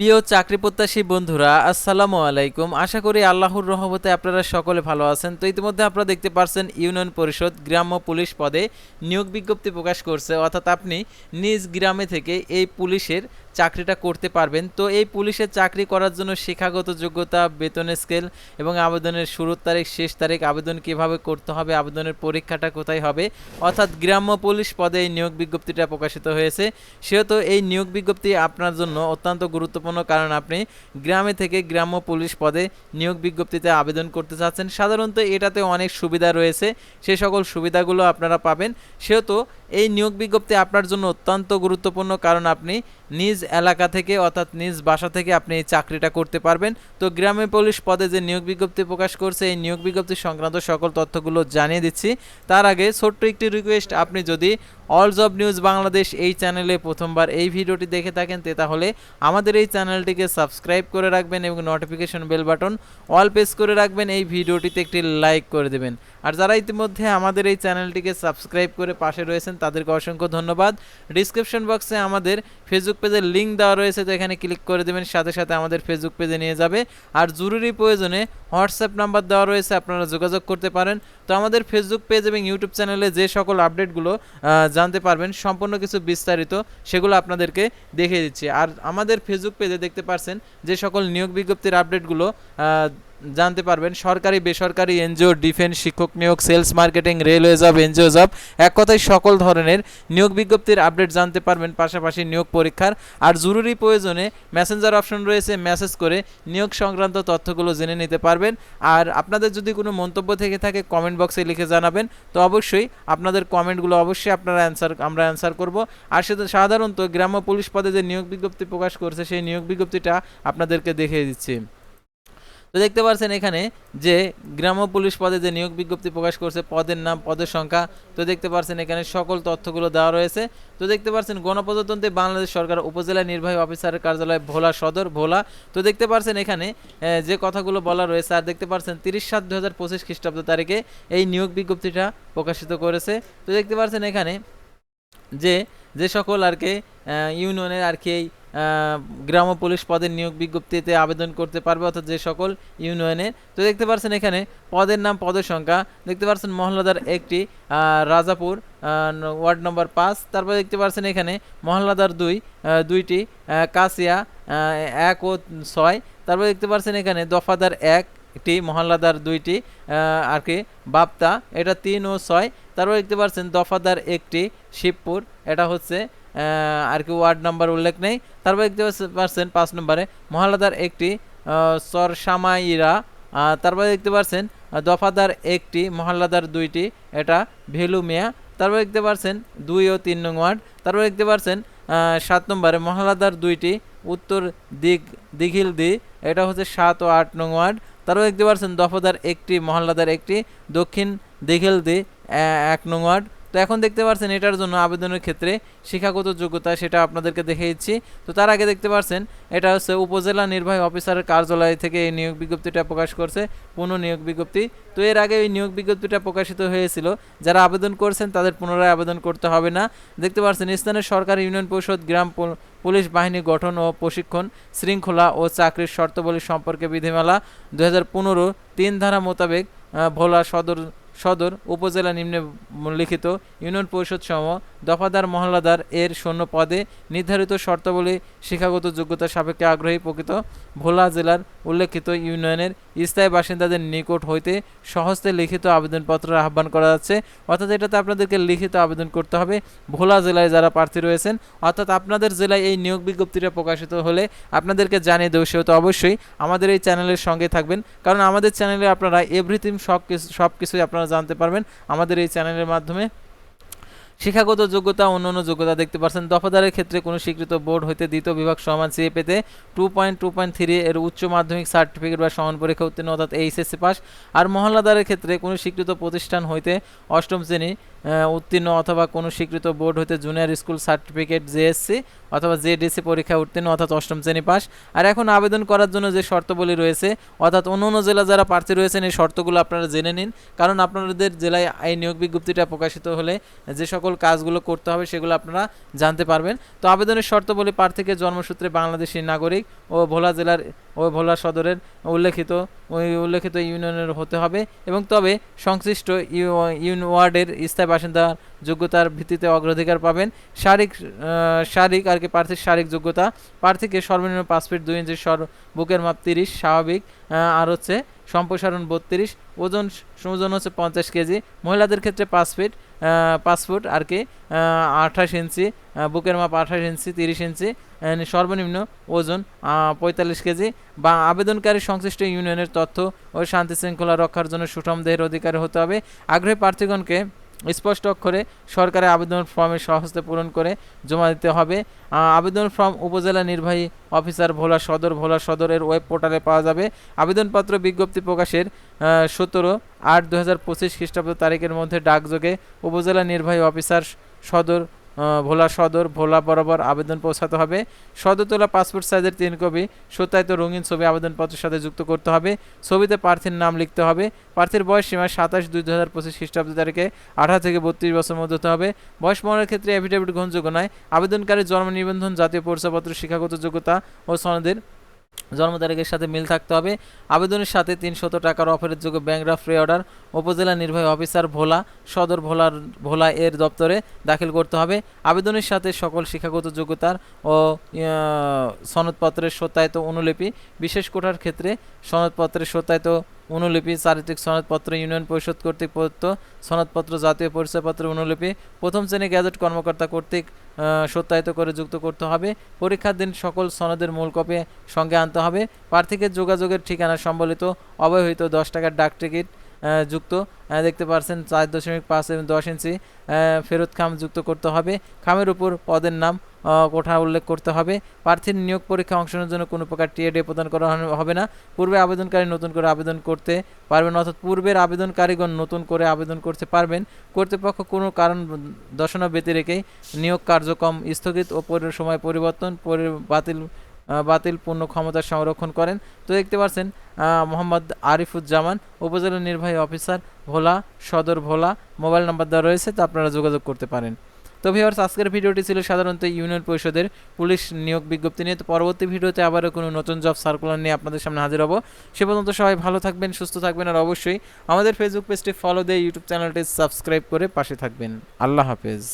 প্রিয় চাকরি প্রত্যাশী বন্ধুরা, আসসালামু আলাইকুম। আশা করি আল্লাহর রহমতে আপনারা সকলে ভালো আছেন। তো ইতিমধ্যে আপনারা দেখতে পারছেন ইউনিয়ন পরিষদ গ্রাম্য পুলিশ পদে নিয়োগ বিজ্ঞপ্তি প্রকাশ করছে। অর্থাৎ আপনি নিজ গ্রামে থেকে এই পুলিশের চাকরিটা করতে পারবেন। তো এই পুলিশের চাকরি করার জন্য শিক্ষাগত যোগ্যতা, বেতন স্কেল এবং আবেদনের শুরুর তারিখ, শেষ তারিখ, আবেদন কীভাবে করতে হবে, আবেদনের পরীক্ষাটা কোথায় হবে? অর্থাৎ গ্রাম্য পুলিশ পদে এই নিয়োগ বিজ্ঞপ্তিটা প্রকাশিত হয়েছে। সেহেতু এই নিয়োগ বিজ্ঞপ্তি আপনার জন্য অত্যন্ত গুরুত্বপূর্ণ। কারণ আপনি গ্রামে থেকে গ্রাম্য পুলিশ পদে নিয়োগ বিজ্ঞপ্তিতে আবেদন করতে চাচ্ছেন। সাধারণত এটাতে অনেক সুবিধা রয়েছে। সে সকল সুবিধাগুলো আপনারা পাবেন। সেহেতু এই নিয়োগ বিজ্ঞপ্তি আপনার জন্য অত্যন্ত গুরুত্বপূর্ণ কারণ আপনি নিজ এলাকা থেকে অর্থাৎ নিজ বাসা থেকে আপনি এই চাকরিটা করতে পারবেন। তো গ্রামে পুলিশ পদে যে নিয়োগ বিজ্ঞপ্তি প্রকাশ করছে, এই নিয়োগ বিজ্ঞপ্তি সংক্রান্ত সকল তথ্যগুলো জানিয়ে দিচ্ছি। তার আগে ছোট্ট একটি রিকোয়েস্ট আপনি যদি অল জব নিউজ বাংলাদেশ এই চ্যানেলে প্রথমবার এই ভিডিওটি দেখে থাকেন, তে তাহলে আমাদের এই চ্যানেলটিকে সাবস্ক্রাইব করে রাখবেন এবং notification bell button all press করে রাখবেন। এই ভিডিওটিতে একটি লাইক করে দেবেন। আর যারা ইতিমধ্যে আমাদের এই চ্যানেলটিকে সাবস্ক্রাইব করে পাশে রয়েছেন, তাদেরকে অসংখ্য ধন্যবাদ। ডিসক্রিপশন বক্সে আমাদের ফেসবুক পেজের লিঙ্ক দেওয়া রয়েছে, তো এখানে ক্লিক করে দেবেন, সাথে সাথে আমাদের ফেসবুক পেজে নিয়ে যাবে। আর জরুরি প্রয়োজনে হোয়াটসঅ্যাপ নাম্বার দেওয়া রয়েছে, আপনারা যোগাযোগ করতে পারেন। তো আমাদের ফেসবুক পেজ এবং ইউটিউব চ্যানেলে যে সকল আপডেটগুলো জানতে পারবেন, সম্পূর্ণ কিছু বিস্তারিত, সেগুলো আপনাদেরকে দেখিয়ে দিচ্ছি। আর আমাদের ফেসবুক পেজে দেখতে পারছেন, যে সকল নিয়োগ বিজ্ঞপ্তির আপডেটগুলো জানতে পারবেন, সরকারি, বেসরকারি, এনজিও, ডিফেন্স, শিক্ষক নিয়োগ, sales marketing, railway job, NGO job, এক কথায় সকল ধরনের নিয়োগ বিজ্ঞপ্তির আপডেট জানতে পারবেন, পাশাপাশি নিয়োগ পরীক্ষার আর জরুরি প্রয়োজনে মেসেঞ্জার অপশন রয়েছে মেসেজ করে নিয়োগ সংক্রান্ত তথ্যগুলো জেনে নিতে পারবেন। আর আপনাদের যদি কোনো মন্তব্য থেকে থাকে কমেন্ট বক্সে লিখে জানাবেন। তো অবশ্যই আপনাদের কমেন্টগুলো অবশ্যই আপনারা অ্যান্সার আমরা অ্যান্সার করব। আর সেটা সাধারণত গ্রাম্য পুলিশ পদে যে নিয়োগ বিজ্ঞপ্তি প্রকাশ করছে, সেই নিয়োগ বিজ্ঞপ্তিটা আপনাদেরকে দেখিয়ে দিচ্ছি। তো দেখতে পাচ্ছেন এখানে যে গ্রাম্য পুলিশ পদে যে নিয়োগ বিজ্ঞপ্তি প্রকাশ করছে, পদের নাম, পদের সংখ্যা, তো দেখতে পাচ্ছেন এখানে সকল তথ্যগুলো দেওয়া রয়েছে। তো দেখতে পাচ্ছেন গণপ্রজাতন্ত্রী বাংলাদেশ সরকার উপজেলা নির্বাহী অফিসারের কার্যালয় ভোলা সদর, ভোলা। তো দেখতে পাচ্ছেন এখানে যে কথাগুলো বলা রয়েছে, আর দেখতে পাচ্ছেন তিরিশ সাত দু হাজার পঁচিশ খ্রিস্টাব্দ তারিখে এই নিয়োগ বিজ্ঞপ্তিটা প্রকাশিত করেছে। তো দেখতে পাচ্ছেন এখানে যে যে সকল আর কি ইউনিয়নের আর কি এই গ্রাম পুলিশ পদের নিয়োগ বিজ্ঞপ্তিতে আবেদন করতে পারবে অর্থাৎ যে সকল ইউনিয়নের তো দেখতে পাচ্ছেন এখানে পদের নাম পদের সংখ্যা। দেখতে পাচ্ছেন মহল্লাদার একটি রাজাপুর ওয়ার্ড নম্বর পাঁচ। তারপর দেখতে পাচ্ছেন এখানে মহল্লাদার দুই দুইটি আহ, এক ও ছয়। তারপর দেখতে পাচ্ছেন এখানে দফাদার এক একটি মহল্লাদার দুইটি আর কি বাপ্তা এটা তিন ও ছয়। তারপর দেখতে পাচ্ছেন দফাদার একটি শিবপুর এটা হচ্ছে আর কি ওয়ার্ড নাম্বার উল্লেখ নেই। তারপর দেখতে পাচ্ছ- পাচ্ছেন পাঁচ নম্বরে মহল্লাদার একটি আহ, তারপরে দেখতে পাচ্ছেন দফাদার একটি মহল্লাদার দুইটি এটা ভেলু মিয়া। তারপর দেখতে পাচ্ছেন দুই ও তিন নং ওয়ার্ড। তারপর দেখতে পাচ্ছেন সাত নম্বরে মহল্লাদার দুইটি উত্তর দিক দিঘিল দি এটা হচ্ছে সাত ও আট নং ওয়ার্ড। তারপর দেখতে পাচ্ছেন দফাদার একটি মহল্লাদার একটি দক্ষিণ দিঘিল দি এক নং ওয়ার্ড। তো এখন দেখতে পাচ্ছেন এটার জন্য আবেদনের ক্ষেত্রে শিক্ষাগত যোগ্যতা সেটা আপনাদেরকে দেখে দিচ্ছি। তো তার আগে দেখতে পাচ্ছেন এটা হচ্ছে উপজেলা নির্বাহী অফিসারের কার্যালয় থেকে এই নিয়োগ বিজ্ঞপ্তিটা প্রকাশ করছে, পুনঃ নিয়োগ বিজ্ঞপ্তি। তো এর আগে এই নিয়োগ বিজ্ঞপ্তিটা প্রকাশিত হয়েছিল, যারা আবেদন করছেন তাদের পুনরায় আবেদন করতে হবে না। দেখতে পাচ্ছেন স্থানীয় সরকার ইউনিয়ন পরিষদ, গ্রাম পুলিশ বাহিনী গঠন ও প্রশিক্ষণ, শৃঙ্খলা ও চাকরির শর্তাবলী সম্পর্কে বিধিমালা দু হাজার তিন ধারা মোতাবেক ভোলা সদর সদর উপজেলা নিম্নে লিখিত ইউনিয়ন পরিষদ সম দফাদার মহল্লাদার এর শূন্য পদে নির্ধারিত শর্তাবলী শিক্ষাগত যোগ্যতা সাপেক্ষে আগ্রহী প্রকৃত ভোলা জেলার উল্লেখিত ইউনিয়নের স্থায়ী বাসিন্দাদের নিকট হইতে সহজতে লিখিত আবেদনপত্র আহ্বান করা যাচ্ছে। অর্থাৎ এটাতে আপনাদেরকে লিখিত আবেদন করতে হবে। ভোলা জেলায় যারা প্রার্থী রয়েছেন, অর্থাৎ আপনাদের জেলায় এই নিয়োগ বিজ্ঞপ্তিটা প্রকাশিত হলে আপনাদেরকে জানিয়ে দেবো সেহেতু অবশ্যই আমাদের এই চ্যানেলের সঙ্গে থাকবেন। কারণ আমাদের চ্যানেলে আপনারা এভরিথিং সব কিছু সব কিছুই আপনারা জানতে পারবেন আমাদের এই চ্যানেলের মাধ্যমে। শিক্ষাগত যোগ্যতা অন্য অন্য যোগ্যতা দেখতে পাচ্ছেন দফাদারের ক্ষেত্রে কোনো স্বীকৃত বোর্ড হইতে দ্বিতীয় বিভাগ সমান চেয়ে পেতে two point two point three এর উচ্চ মাধ্যমিক সার্টিফিকেট বা সমান পরীক্ষা উত্তীর্ণ, অর্থাৎ এইচএসসি পাস আর মহল্লাদারের ক্ষেত্রে কোনো স্বীকৃত প্রতিষ্ঠান হইতে অষ্টম শ্রেণি উত্তীর্ণ অথবা কোনো স্বীকৃত বোর্ড হইতে জুনিয়র স্কুল সার্টিফিকেট জেএসসি অথবা জেডিসি পরীক্ষা উত্তীর্ণ, অর্থাৎ অষ্টম শ্রেণি পাস আর এখন আবেদন করার জন্য যে শর্তাবলী রয়েছে, অর্থাৎ অন্য অন্য জেলা যারা প্রার্থী রয়েছেন, এই শর্তগুলো আপনারা জেনে নিন। কারণ আপনাদের জেলায় এই নিয়োগ বিজ্ঞপ্তিটা প্রকাশিত হলে যে সকল সকল কাজগুলো করতে হবে সেগুলো আপনারা জানতে পারবেন। তো আবেদনের শর্তাবলী প্রার্থীকে জন্মসূত্রে বাংলাদেশি নাগরিক ও ভোলা জেলার ও ভোলা সদরের উল্লেখিত ওই উল্লেখিত ইউনিয়নের হতে হবে এবং তবে সংশ্লিষ্ট ইউ- ইউন ওয়ার্ডের স্থায়ী বাসিন্দা যোগ্যতার ভিত্তিতে অগ্রাধিকার পাবেন। শারীরিক শারীরিক আর কি প্রার্থীর শারীরিক যোগ্যতা প্রার্থীকে সর্বনিম্ন পাঁচ ফিট দুই ইঞ্চি সর, বুকের মাপ তিরিশ, স্বাভাবিক আর হচ্ছে সম্প্রসারণ বত্রিশ, ওজন ওজন হচ্ছে পঞ্চাশ কেজি, মহিলাদের ক্ষেত্রে পাঁচ ফিট পাঁচ ফুট আর কি আঠাশ ইঞ্চি বুকের মাপ আঠাশ ইঞ্চি, তিরিশ ইঞ্চি সর্বনিম্ন ওজন পঁয়তাল্লিশ কেজি। বা আবেদনকারী সংশ্লিষ্ট ইউনিয়নের তথ্য ও শান্তি শৃঙ্খলা রক্ষার জন্য সুষম দেহের অধিকারী হতে হবে। আগ্রহী প্রার্থীগণকে স্পষ্ট অক্ষরে সরকারের আবেদন ফর্মে সহজতে পূরণ করে জমা দিতে হবে। আবেদন ফর্ম উপজেলা নির্বাহী অফিসার ভোলা সদর, ভোলা সদরের ওয়েব পোর্টালে পাওয়া যাবে। আবেদনপত্র বিজ্ঞপ্তি প্রকাশের সতেরো আট দু হাজার পঁচিশ খ্রিস্টাব্দ তারিখের মধ্যে ডাকযোগে উপজেলা নির্বাহী অফিসার সদর ভোলা সদর, ভোলা বরাবর আবেদন পৌঁছাতে হবে। সদর তোলা পাসপোর্ট সাইজের তিন কপি সত্যায়িত রঙিন ছবি আবেদনপত্রের সাথে যুক্ত করতে হবে। ছবিতে প্রার্থীর নাম লিখতে হবে। প্রার্থীর বয়স সীমা সাতাশ দুই দু হাজার পঁচিশ খ্রিস্টাব্দ তারিখে আঠারো থেকে বত্রিশ বছর মধ্যে হতে হবে। বয়স মরণের ক্ষেত্রে অ্যাফিডেভিট গ্রহণযোগ্য নয়। আবেদনকারীর জন্ম নিবন্ধন, জাতীয় পরিচয়পত্র, শিক্ষাগত যোগ্যতা ও সনদের জন্ম তারিখের সাথে মিল থাকতে হবে। আবেদনের সাথে তিনশত টাকার অফারের যোগ্য ব্যাংক ড্রাফট অর্ডার উপজেলা নির্বাহী অফিসার ভোলা, সদর ভোলার ভোলা এর দপ্তরে দাখিল করতে হবে। আবেদনের সাথে সকল শিক্ষাগত যোগ্যতার ও সনদপত্রের সত্যায়িত অনুলিপি, বিশেষ কোটার ক্ষেত্রে সনদপত্রের সত্যায়িত অনুলিপি চারিত্রিক সনদপত্র, ইউনিয়ন পরিষদ কর্তৃক প্রদত্ত সনদপত্র, জাতীয় পরিচয়পত্রের অনুলিপি প্রথম শ্রেণি গ্যাজেট কর্মকর্তা কর্তৃক সত্যায়িত করে যুক্ত করতে হবে। পরীক্ষার দিন সকল সনদের মূল কপি সঙ্গে আনতে হবে। প্রার্থীকে যোগাযোগের ঠিকানা সম্বলিত অবহিত দশ টাকার ডাক টিকিট যুক্ত দেখতে পাচ্ছেন চার দশমিক পাঁচ এবং দশ ইঞ্চি ফেরত খাম যুক্ত করতে হবে। খামের উপর পদের নাম কোঠা উল্লেখ করতে হবে। প্রার্থীর নিয়োগ পরীক্ষা অংশ নেওয়ার জন্য কোনো প্রকার টিএডি প্রদান করা হবে না। পূর্বে আবেদনকারী নতুন করে আবেদন করতে পারবেন, অর্থাৎ পূর্বের আবেদনকারীগণ নতুন করে আবেদন করতে পারবেন। কর্তৃপক্ষ কোনো কারণ দর্শনা ব্যতি রেখেই নিয়োগ কার্যক্রম স্থগিত ও পরি- সময় পরিবর্তন, পরি- বাতিল বাতিল পূর্ণ ক্ষমতা সংরক্ষণ করেন। তো দেখতে পাচ্ছেন মোহাম্মদ আরিফুজ্জামান, উপজেলা নির্বাহী অফিসার, ভোলা, সদর ভোলা, মোবাইল নাম্বার দেওয়া রয়েছে, তা আপনারা যোগাযোগ করতে পারেন। তো ভিউয়ার্স, আজকের ভিডিওটি ছিল সাধারণত ইউনিয়ন পরিষদের পুলিশ নিয়োগ বিজ্ঞপ্তি নিয়ে। তো পরবর্তী ভিডিওতে আবারও কোনো নতুন জব সার্কুলার নিয়ে আপনাদের সামনে হাজির হব। সে পর্যন্ত সবাই ভালো থাকবেন, সুস্থ থাকবেন আর অবশ্যই আমাদের ফেসবুক পেজটি ফলো দিয়ে ইউটিউব চ্যানেলটি সাবস্ক্রাইব করে পাশে থাকবেন। আল্লাহ হাফেজ।